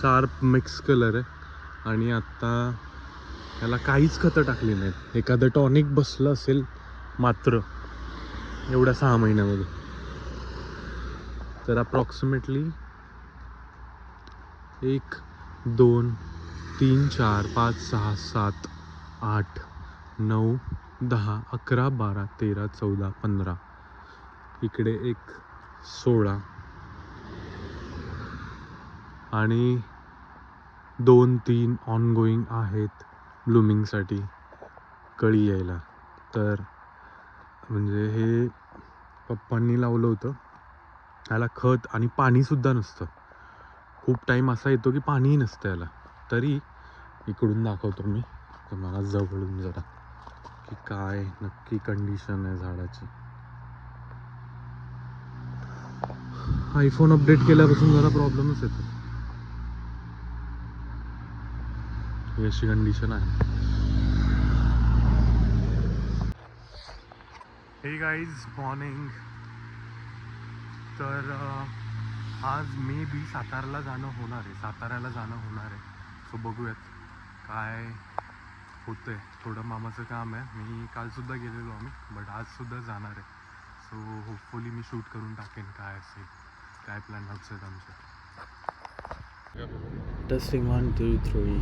Sharp mix colour आहे. आणि आत्ता याला काहीच खतं टाकली नाहीत. एखादं टॉनिक बसलं असेल मात्र एवढ्या सहा महिन्यामध्ये. तर अप्रॉक्सिमेटली एक दोन तीन चार पाच सहा सात आठ नऊ दहा अकरा बारा तेरा चौदा पंधरा. इकडे एक सोळा आणि दोन तीन ऑनगोईंग आहेत ब्लुमिंगसाठी कळी यायला. तर म्हणजे हे पप्पांनी लावलं होतं. याला खत आणि पाणीसुद्धा नसतं. खूप टाईम असा येतो की पाणीही नसतं याला तरी इकडून दाखवतो मी. तुम्हाला जवळून जरा की काय नक्की कंडिशन आहे झाडाची. आयफोन अपडेट केल्यापासून जरा प्रॉब्लेमच येतो ही अशी कंडिशन आहे. हे गाईज मॉर्निंग तर आज मे बी सातारला जाणं होणार आहे. साताऱ्याला जाणं होणार आहे. सो बघूयात काय होतंय. थोडं मामाचं काम आहे. मी कालसुद्धा गेलेलो आम्ही बट आजसुद्धा जाणार आहे. सो होपफुली मी शूट करून टाकेन काय असेल. काय प्लॅन आहेत आमचे. टेस्टिंग वन टू थ्री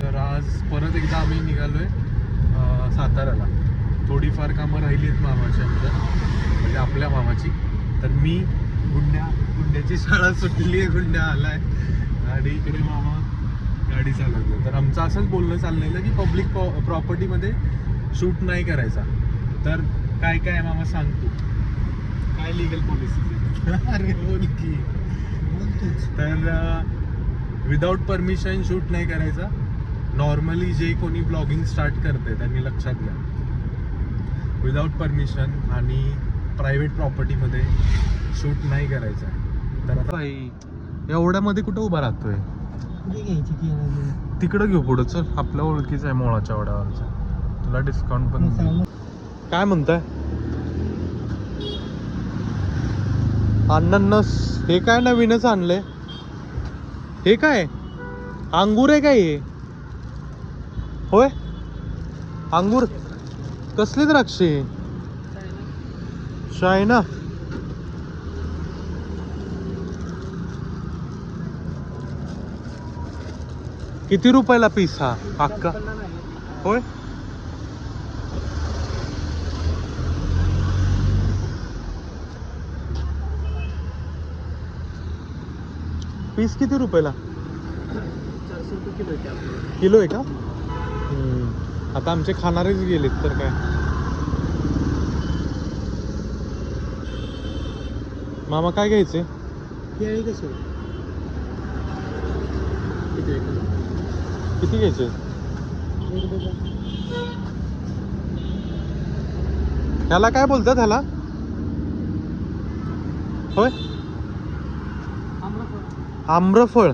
तर आज परत एकदा आम्ही निघालोय साताऱ्याला. थोडीफार कामं राहिली आहेत मामाची आमच्या म्हणजे आपल्या मामाची. तर मी गुंड्या गुंड्याची शाळा सुटली आहे गुंड्या आलाय. आणि इकडे मामा गाडी चालवतो तर आमचं असंच बोलणं चाललेलं की पब्लिक प्रॉपर्टीमध्ये शूट नाही करायचा. तर काय काय आहे मामा सांगतो काय लिगल पॉलिसी अरे. बोल की तर विदाऊट परमिशन शूट नाही करायचा. नॉर्मली जे कोणी ब्लॉगिंग स्टार्ट करते त्यांनी लक्षात घ्या. विदाऊट परमिशन आणि प्रायव्हेट प्रॉपर्टीमध्ये शूट नाही करायचा. तर आता भाई एवढ्यामध्ये कुठं उभा राहतोय? तिकडं घेऊ पुढं चल. आपल्या ओळखीचं आहे मोळाच्या वड्यावरचा तुला डिस्काउंट पण. काय म्हणताय? अननस हे काय नवीनच आणलंय? हे काय? अंगूर आहे काय हे? होय? अंगूर? कसले द्राक्षे चायना किती रुपयाला पीस हा? अक्का होय? पीस किती रुपयाला? किलो आहे का? हम्म. आता आमचे खाणारेच गेलेत तर काय. मामा काय घ्यायचे? केळी कशी किती? घ्यायचे? ह्याला काय बोलतात ह्याला? होय? आम्रफळ.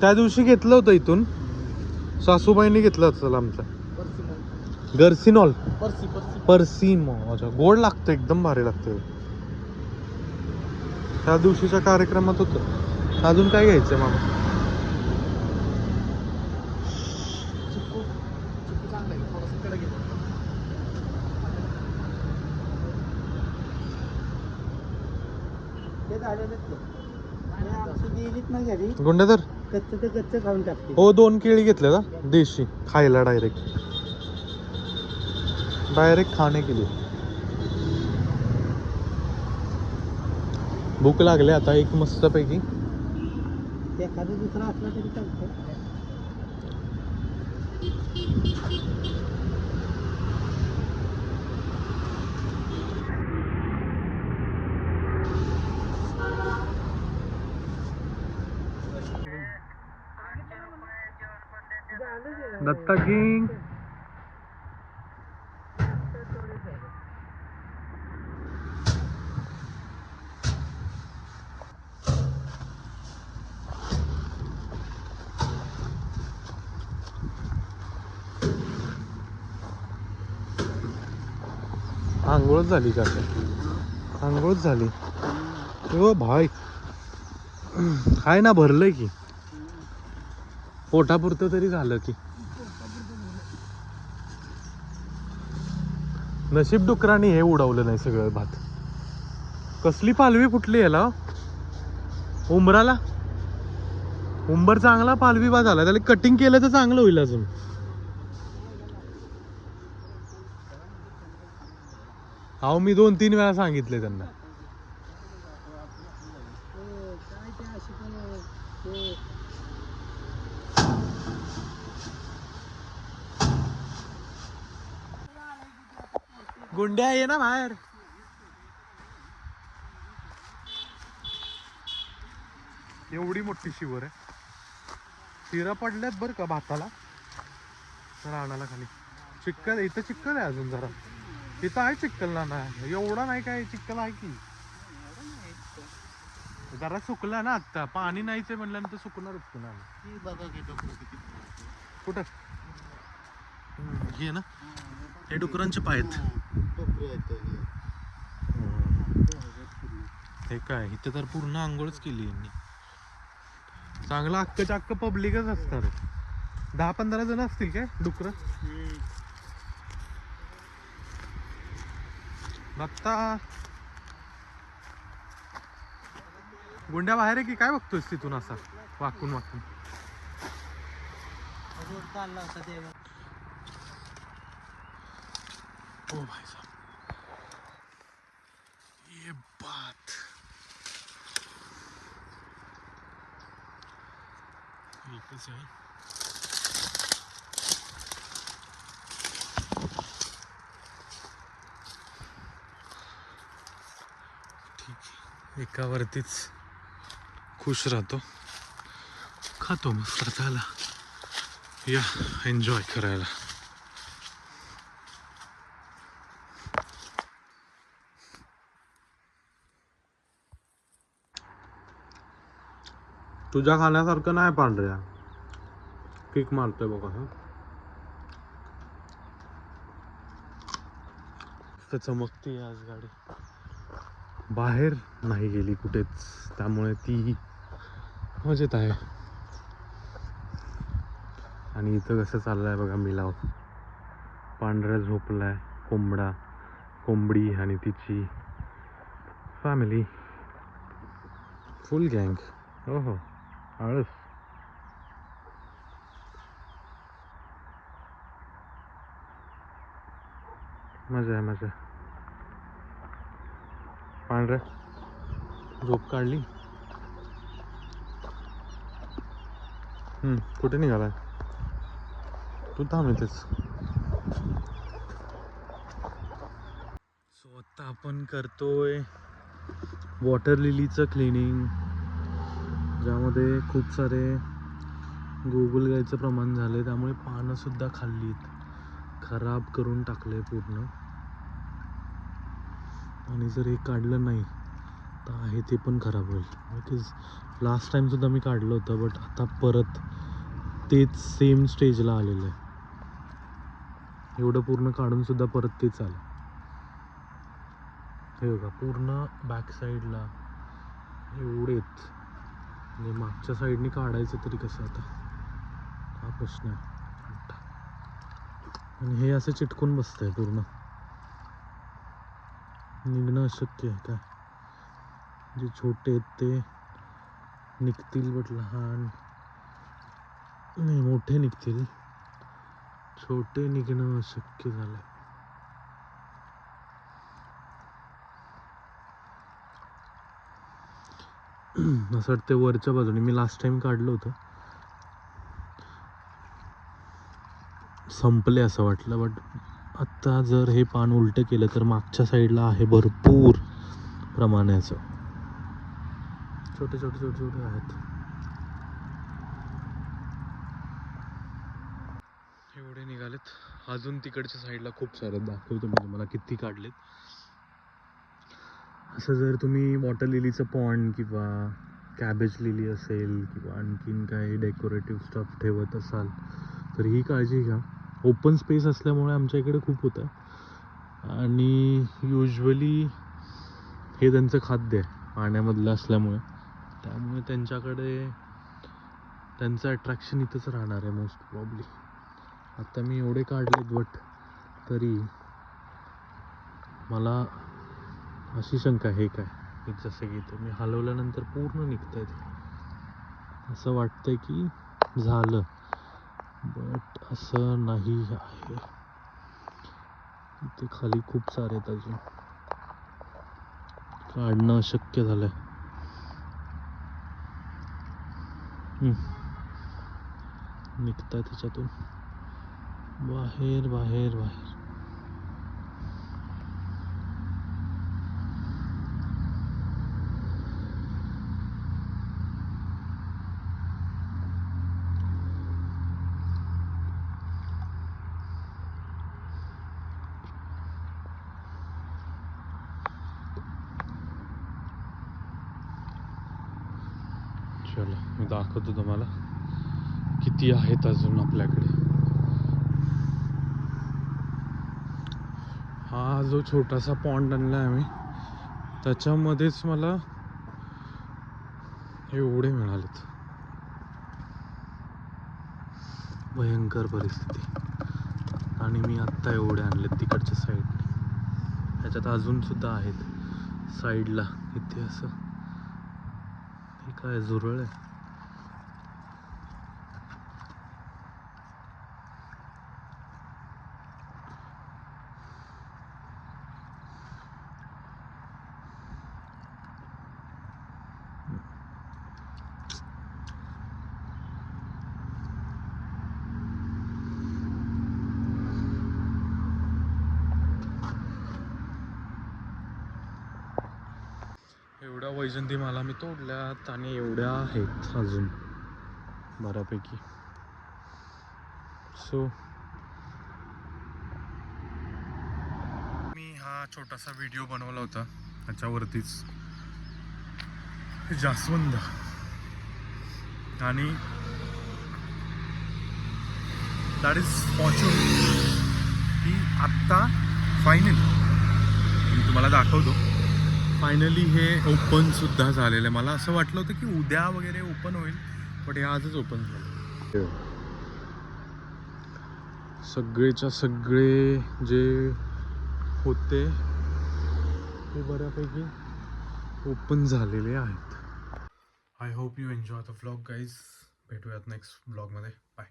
त्या दिवशी घेतलं होतं इथून. सासूबाईंनी घेतलं असेल आमचं. गर्सिनॉल परसिमो अच्छा गोड लागतं एकदम भारी लागतं. त्या दिवशीच्या कार्यक्रमात होतं. अजून काय घ्यायचंय मामा? ते झालेलं आमची कच्च ते कच्च खाऊन टाकते हो दोन केळी घेतले ना देशी. खायला डायरेक्ट डायरेक्ट खाणे केली. भूक लागले आता एक मस्त पैकी एखादा दुसरा असला तरी चालतो दत्ता किंग। आंघोळच झाली का? आंघोळच झाली. हो भाई. काय ना भरलंय की. पोटापुरतं तरी झालं की. नशीब डुकराने हे उडवलं नाही सगळं भात. कसली पालवी फुटली याला? उंबराला? उंबर चांगला पालवी बा झाला. त्याला कटिंग केलं तर चांगलं होईल अजून. अहो मी दोन तीन वेळा सांगितले त्यांना ते काय ते अशी पण ते गुंड्या ये ना बाहेर. एवढी मोठी शिवर आहे. शिरा पडल्यात बरं का भाताला? रानाला खाली. चिक्कल इथं चिक्कल आहे अजून जरा. इथं आहे चिक्कल ना नाही. एवढा नाही काय चिक्कल आहे की. जरा सुकला ना आत्ता. पाणी नाहीच आहे म्हणल्यानंतर सुकणारच पुन्हा कुठं? हे ना? हे डुकरांचे पाय आहेत डोकं येतं हे. काय इथे तर पूर्ण आंघोळच केली यांनी. चांगलं अक्क पब्लिकच असणार दहा पंधरा जण असतील काय डुकर? दत्ता गुंड्या बाहेर आहे की काय बघतोयस तिथून असा वाकून वाकून? ओ भाई साहब ये बात एकच आहे ठीक. आहे एकावरतीच खुश राहतो. खातो मस्त. त्याला या. एन्जॉय करायला. तुझ्या खाण्यासारखं नाही पांढऱ्या. किक मारतोय बघा हा चमकते आज गाडी. बाहेर नाही गेली कुठेच. त्यामुळे ती मजेत आहे. आणि इथं कसं चाललंय बघा मिलाव. पांढऱ्या झोपलाय कोंबडा कोंबडी आणि तिची फॅमिली फुल गँग हो हो. आळस मजा आहे मजा पांढऱ्या झोप काढली. कुठे निघालाय? तू थांब इथेच. सो आता आपण करतोय वॉटर लिलीचं क्लिनिंग ज्यामध्ये खूप सारे गोगलगायचं प्रमाण झाले त्यामुळे पानंसुद्धा खाल्ली खाल्लीत. खराब करून टाकले पूर्ण. आणि जर हे काढलं नाही तर आहे ते पण खराब होईल. बिकॉज लास्ट टाईमसुद्धा मी काढलं होतं बट आता परत तेच सेम स्टेजला आलेलं आहे. एवढं पूर्ण काढूनसुद्धा परत तेच आलं. हे बघा पूर्ण बॅक साईडला एवढेच म्हणजे मागच्या साईडने काढायचं तरी कसं आता? हा प्रश्न आहे. आणि हे असं चिटकून बसतंय पूर्ण. निघणं अशक्य आहे काय? जे छोटे आहेत ते निघतील बट लहान नाही मोठे निघतील. छोटे निघणं अशक्य झालंय. असं वाटतं वरच्या बाजूने. मी लास्ट टाइम काढलं होतं. संपले असं वाटलं बट आत्ता जर हे पान उलटं केलं तर मागच्या साईडला आहे भरपूर प्रमाणाचं. छोटे छोटे छोटे छोटे आहेत. एवढे निघालेत. अजून तिकडच्या साईडला खूप सारे आहेत. दाखवतो मी तुम्हाला किती काढलेत. असं जर तुम्ही वॉटर लिलीचं पॉन्ड किंवा कॅबेज लिली असेल किंवा आणखीन काही डेकोरेटिव्ह स्टफ ठेवत असाल तर ही काळजी घ्या. ओपन स्पेस असल्यामुळे आमच्या इकडे खूप होतं. आणि युजली हे त्यांचं खाद्य आहे पाण्यामधलं असल्यामुळे. त्यामुळे त्यांच्याकडे त्यांचं अट्रॅक्शन इथंच राहणार आहे मोस्ट प्रॉब्ली आता मी एवढे काढलेत बट तरी मला अशी शंका आहे काय? जसं की ते मी हलवल्यानंतर पूर्ण निघत आहेत असं वाटतंय की झालं बट असं नाही आहे. इथे खाली खूप सारे आहेत अजून. काढणं अशक्य झालंय. निघतात त्याच्यातून. बाहेर बाहेर बाहेर. ठेवला मी दाखवतो तुम्हाला. किती आहेत अजून आपल्याकडे? हा जो छोटासा पॉन्ड आणला आहे आम्ही त्याच्यामध्येच मला एवढे मिळालेत. भयंकर परिस्थिती. आणि मी आत्ता एवढे आणलेत तिकडच्या साईडने ह्याच्यात अजून सुद्धा आहेत. साईडला इथे असं. हे काय झुरळ आहे वैजंती मला मी तोडल्यात आणि एवढ्या आहेत अजून बऱ्यापैकी. सो मी हा छोटासा व्हिडिओ बनवला होता. त्याच्यावरतीच जास्वंद. आणि दॅट इज फॉर्च्युन ही आत्ता फायनल मी तुम्हाला दाखवतो. फायनली हे ओपन सुद्धा झालेलं आहे. मला असं वाटलं होतं की उद्या वगैरे ओपन होईल पण हे आजच ओपन झालं. सगळेच्या सगळे जे होते ते बऱ्यापैकी ओपन झालेले आहेत. I hope you enjoy the vlog guys भेटूयात नेक्स्ट ब्लॉगमध्ये बाय